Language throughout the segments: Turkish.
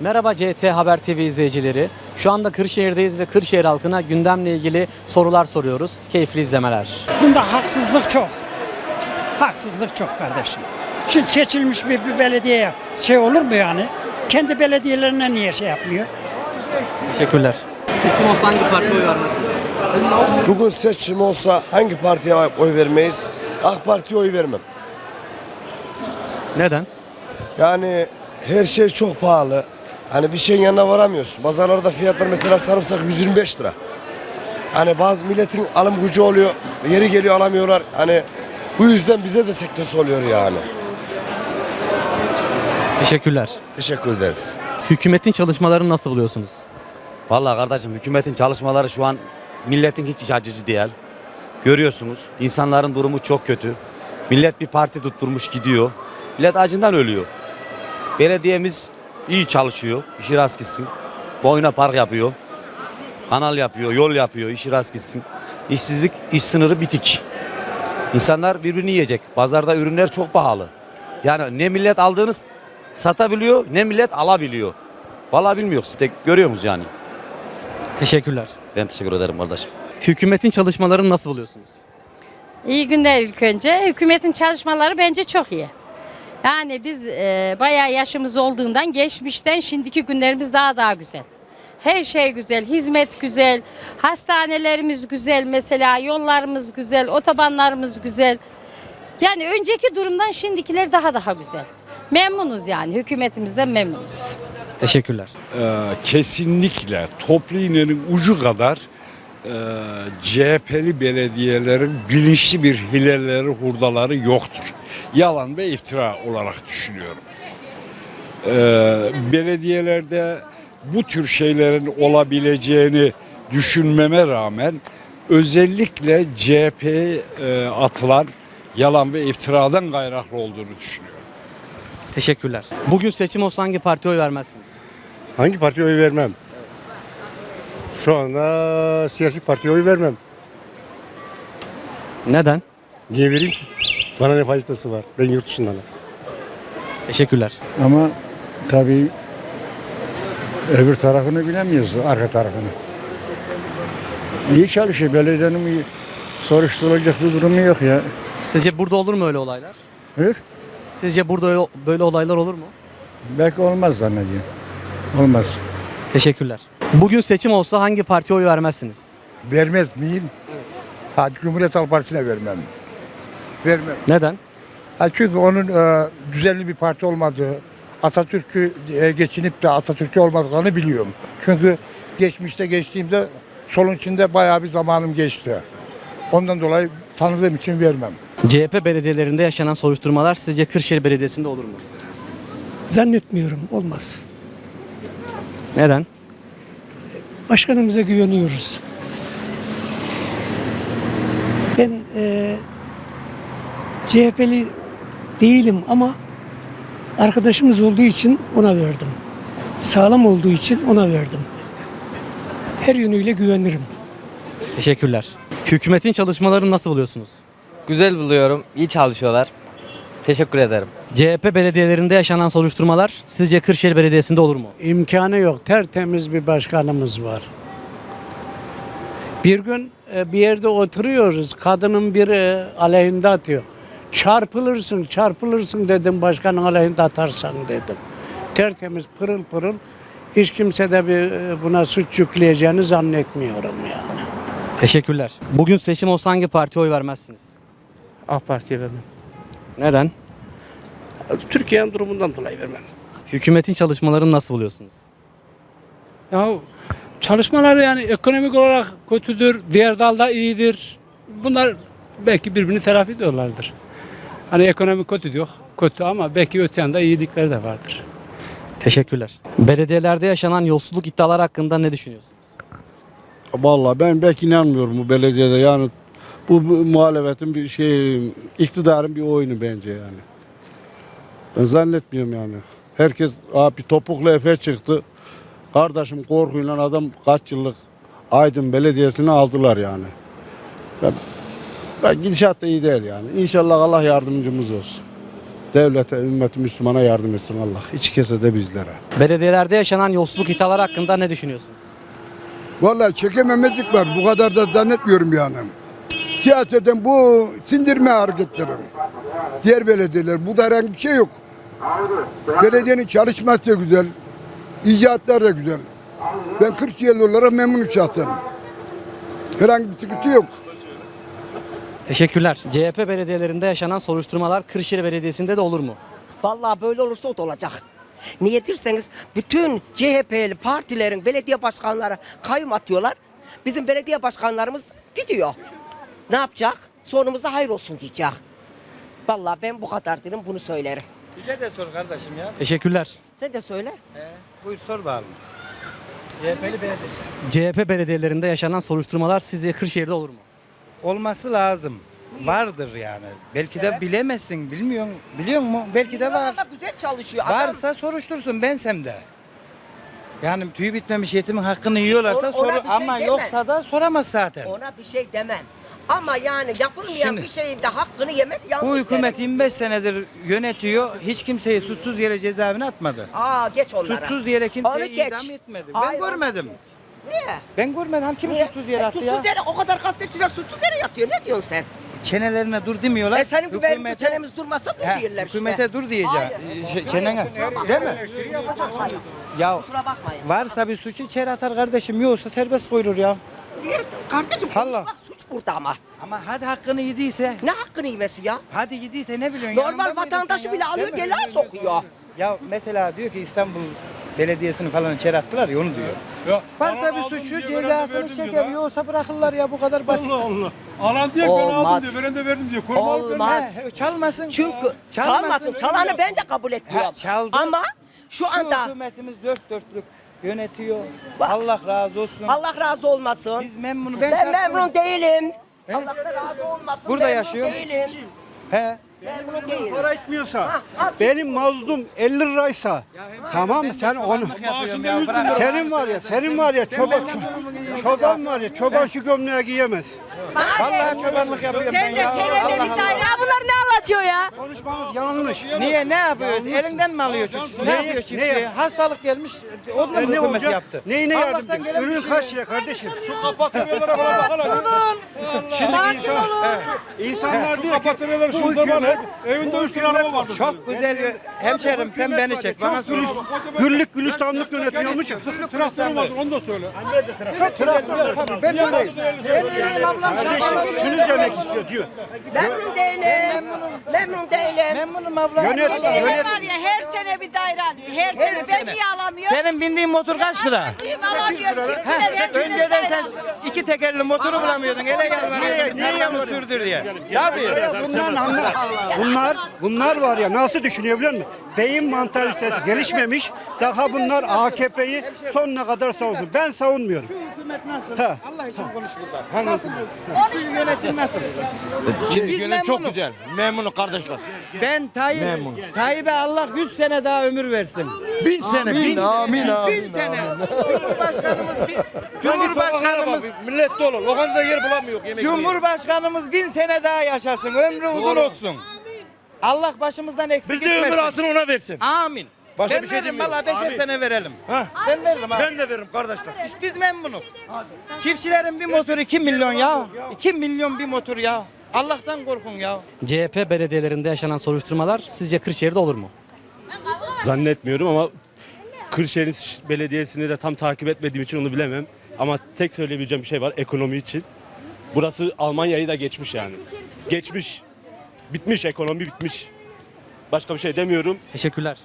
Merhaba CT Haber TV izleyicileri. Şu anda Kırşehir'deyiz ve Kırşehir halkına gündemle ilgili sorular soruyoruz. Keyifli izlemeler. Bunda haksızlık çok. Haksızlık çok kardeşim. Şimdi seçilmiş bir, bir belediye şey olur mu yani? Kendi belediyelerine niye şey yapmıyor? Teşekkürler. Seçim olsa hangi partiye oy vermezsiniz? Bugün seçim olsa hangi partiye oy vermeyiz? AK Parti'ye oy vermem. Neden? Yani her şey çok pahalı. Hani bir şeyin yanına varamıyorsun. Pazarlarda fiyatlar mesela sarımsak 125 lira. Hani bazı milletin alım gücü oluyor. Yeri geliyor alamıyorlar. Hani bu yüzden bize de sektörü oluyor yani. Teşekkürler. Teşekkür ederiz. Hükümetin çalışmalarını nasıl buluyorsunuz? Vallahi kardeşim hükümetin çalışmaları şu an milletin hiç iç açıcı değil. Görüyorsunuz insanların durumu çok kötü. Millet bir parti tutturmuş gidiyor. Millet acından ölüyor. Belediyemiz iyi çalışıyor. İşi rast gitsin. Boyuna park yapıyor. Kanal yapıyor, yol yapıyor, işi rast gitsin. İşsizlik, iş sınırı bitik. İnsanlar birbirini yiyecek. Pazarda ürünler çok pahalı. Yani ne millet aldığını satabiliyor ne millet alabiliyor. Vallahi bilmiyoruz. İşte görüyoruz yani. Teşekkürler. Ben teşekkür ederim kardeşim. Hükümetin çalışmalarını nasıl buluyorsunuz? İyi günler ilk önce. Hükümetin çalışmaları bence çok iyi. Yani biz e, bayağı yaşımız olduğundan geçmişten şimdiki günlerimiz daha daha güzel. Her şey güzel, hizmet güzel, hastanelerimiz güzel mesela, yollarımız güzel, otobanlarımız güzel. Yani önceki durumdan şimdikiler daha daha güzel. Memnunuz yani, hükümetimizden memnunuz. Teşekkürler. Ee, kesinlikle toplu iğnenin ucu kadar e, CHP'li belediyelerin bilinçli bir hileleri, hurdaları yoktur. Yalan ve iftira olarak düşünüyorum. Ee, belediyelerde bu tür şeylerin olabileceğini düşünmeme rağmen özellikle CHP'ye e, atılan yalan ve iftiradan kaynaklı olduğunu düşünüyorum. Teşekkürler. Bugün seçim olsa hangi partiye oy vermezsiniz? Hangi partiye oy vermem? Şu anda siyasi partiye oy vermem. Neden? Niye vereyim ki? Bana ne faydası var? Ben yurt dışındanım. Teşekkürler. Ama tabii öbür tarafını bilemiyoruz, arka tarafını. İyi çalışıyor, belediyenin iyi soruşturulacak bir durumu yok ya. Sizce burada olur mu öyle olaylar? Buyur. Sizce burada öyle- böyle olaylar olur mu? Belki olmaz zannediyorum. Olmaz. Teşekkürler. Bugün seçim olsa hangi partiye oy vermezsiniz? Vermez miyim? Ha, Cumhuriyet Halk Partisi'ne vermem. Vermem. Neden? Ha, çünkü onun e, düzenli bir parti olmadığı, Atatürk'ü e, geçinip de Atatürk'ü olmadıklarını biliyorum. Çünkü geçmişte geçtiğimde solun içinde bayağı bir zamanım geçti. Ondan dolayı tanıdığım için vermem. CHP belediyelerinde yaşanan soruşturmalar sizce Kırşehir Belediyesi'nde olur mu? Zannetmiyorum olmaz. Neden? Başkanımıza güveniyoruz. Ben eee CHP'li değilim ama arkadaşımız olduğu için ona verdim. Sağlam olduğu için ona verdim. Her yönüyle güvenirim. Teşekkürler. Hükümetin çalışmalarını nasıl buluyorsunuz? Güzel buluyorum. İyi çalışıyorlar. Teşekkür ederim. CHP belediyelerinde yaşanan soruşturmalar sizce Kırşehir Belediyesi'nde olur mu? İmkanı yok. Tertemiz bir başkanımız var. Bir gün e, bir yerde oturuyoruz. Kadının biri aleyhinde atıyor. Çarpılırsın, çarpılırsın dedim başkanın aleyhinde atarsan dedim. Tertemiz, pırıl pırıl. Hiç kimse de bir e, buna suç yükleyeceğini zannetmiyorum yani. Teşekkürler. Bugün seçim olsa hangi partiye oy vermezsiniz? AK Parti'ye vermem. Neden? Türkiye'nin durumundan dolayı vermem. Hükümetin çalışmalarını nasıl buluyorsunuz? Ya çalışmaları yani ekonomik olarak kötüdür, diğer dalda iyidir. Bunlar belki birbirini telafi ediyorlardır. Hani ekonomi kötü diyor, kötü ama belki öte yanda iyilikleri de vardır. Teşekkürler. Belediyelerde yaşanan yolsuzluk iddiaları hakkında ne düşünüyorsunuz? Vallahi ben pek inanmıyorum bu belediyede yani bu, bu muhalefetin bir şey iktidarın bir oyunu bence yani. Ben zannetmiyorum yani. Herkes abi topuklu Efe çıktı. Kardeşim korkuyla adam kaç yıllık Aydın Belediyesi'ni aldılar yani. Ben, ben gidişat da iyi değil yani. İnşallah Allah yardımcımız olsun. Devlete, ümmeti Müslümana yardım etsin Allah. İç kesede bizlere. Belediyelerde yaşanan yolsuzluk iddiaları hakkında ne düşünüyorsunuz? Vallahi çekememezlik var. Bu kadar da zannetmiyorum yani. Siyaseten bu sindirme hareketleri. Diğer belediyeler. Bu da herhangi bir şey yok. Belediyenin çalışması da güzel. icraatlar da güzel. Ben 40 yıl olarak memnunum şahsen. Herhangi bir sıkıntı yok. Teşekkürler. CHP belediyelerinde yaşanan soruşturmalar Kırşehir Belediyesi'nde de olur mu? Vallahi böyle olursa o da olacak. Niye derseniz bütün CHP'li partilerin belediye başkanları kayyum atıyorlar. Bizim belediye başkanlarımız gidiyor. Ne yapacak? Sonumuza hayır olsun diyecek. Vallahi ben bu kadar derim bunu söylerim. Bize de sor kardeşim ya. Teşekkürler. Sen de söyle. Buyur sor bakalım. CHP belediyelerinde yaşanan soruşturmalar sizce Kırşehir'de olur mu? Olması lazım. Vardır yani. Belki de bilemezsin, bilmiyorsun. Biliyor musun? Belki de var. Vallahi güzel çalışıyor. Adam- Varsa soruştursun bensem de. Yani tüyü bitmemiş yetimin hakkını yiyorlarsa Ona- ona soru bir şey ama deme. yoksa da soramaz zaten. Ona bir şey demem. Ama yani yapılmayan Şimdi- bir şeyin de hakkını yemek yanlış. Bu hükümet derim. 25 senedir yönetiyor. Hiç kimseyi suçsuz yere cezaevine atmadı. Aa geç onlara. Suçsuz yere Onu kimseyi geç. idam etmedi. Hayır, ben görmedim. Niye? Ben görmedim. Hani kim Niye? suçsuz yere attı ya? Suçsuz yere o kadar gazeteciler suçsuz yere yatıyor. Ne diyorsun sen? Çenelerine dur demiyorlar. E senin gibi benim Hükümete- çenemiz durmasa dur He, diyorlar işte. hükümete dur diyeceğim. Hayır. Şey, çenene. Değil mi? Ya Kusura bakmayın. varsa bir suçu içeri atar kardeşim. Yoksa serbest koyulur ya. Niye? Kardeşim Allah. konuşmak burada ama. Ama hadi hakkını yediyse. Ne hakkını yemesi ya? Hadi yediyse ne biliyorsun? Normal vatandaşı bile ya? alıyor gela sokuyor. Ya mesela diyor ki İstanbul Belediyesi'ni falan içeri attılar ya onu diyor. Varsa bir suçu cezasını çeker. Yoksa bırakırlar ya bu kadar basit. Allah. Alan diyor Olmaz. ben de verdim diyor. Olmaz. He, çalmasın. Çünkü Çalmasın. çalmasın. Çalanı ben de kabul etmiyorum. Ha, çaldı. Ama şu Şu anda hükümetimiz dört dörtlük yönetiyor. Bak- Allah razı olsun. Allah razı olmasın. Biz memnun. ben şahsen- memnun değilim. He? Allah da razı olmasın. Burada memnun yaşıyor. Değilim. He. Memnun değilim. Para etmiyorsa, benim mazlum 50 liraysa, tamam mı sen onu... Ya. Senin var ya, senin var ya çoban, çoban var ya, çoban şu gömleği giyemez. Vallahi çobanlık yapıyorum ben ya. Allah Allah. bunlar ne anlatıyor ya? Konuşmamız yanlış. Niye ne yapıyoruz? Elinden mi alıyor çocuk? Ne yapıyor çiftçi? Hastalık gelmiş. Onu da E, mı ne hükümet olacak? yaptı? Neyine Allah'tan yardım gelen bir Ürün şey kaç lira kardeşim? Şu kapatırıyorlara falan bakalım. Şimdi insan, insanlar diyor ki bu hükümet evinde üç lira araba var. Çok güzel hemşerim sen beni çek. Bana sor. Güllük gülistanlık yönetiyormuş. Traktörü vardı onu da söyle. Ben öyleyim. Ben öyleyim ablam. Kardeşim şunu demek istiyor diyor. Memnun değilim. Memnun değilim. Memnunum ablam. Yönet, yönet. her sene bir daire alıyor. Her sene. Senin bindiğin motor kaç lira? Alamıyorum. Önceden sen iki tekerli motoru bulamıyordun. Ele gel bana. Niye mı sürdür diye. Tabii. Bunlar, anlar, bunlar, bunlar var ya nasıl düşünüyor biliyor musun? Beyin mantalitesi gelişmemiş. Daha bunlar AKP'yi sonuna kadar savundu. Ben savunmuyorum. Hükümet nasıl? He. Allah için konuş burada. Nasıl? Şu yönetim nasıl? Biz memnunuz. Memnunum kardeşler. Ben Tayyip, Tayyip'e Allah 100 sene daha ömür versin. Bin sene, bin, amin, amin, Bin sene. Cumhurbaşkanımız, bin, Cumhurbaşkanımız, Millet dolu. Lokanta yer bulamıyor. Yemek Cumhurbaşkanımız bin sene daha yaşasın. Ömrü uzun olsun. Allah başımızdan eksik Biz de etmesin. ömür altını ona versin. Amin. Başka ben bir şey veririm demiyorum. valla beşer Amin. sene verelim. Heh. Ben veririm abi. Ben de veririm kardeşler. Biz memnunuz. Çiftçilerin bir motoru 2 milyon ya. 2 milyon bir motor ya. Allah'tan korkun ya. CHP belediyelerinde yaşanan soruşturmalar sizce Kırşehir'de olur mu? Zannetmiyorum ama Kırşehir'in belediyesini de tam takip etmediğim için onu bilemem. Ama tek söyleyebileceğim bir şey var ekonomi için. Burası Almanya'yı da geçmiş yani. Geçmiş. Bitmiş ekonomi bitmiş. Başka bir şey demiyorum. Teşekkürler.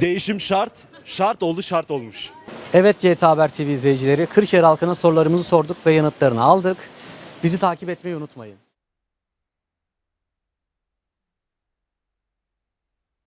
Değişim şart. Şart oldu şart olmuş. Evet CT Haber TV izleyicileri, Kırşehir halkına sorularımızı sorduk ve yanıtlarını aldık. Bizi takip etmeyi unutmayın.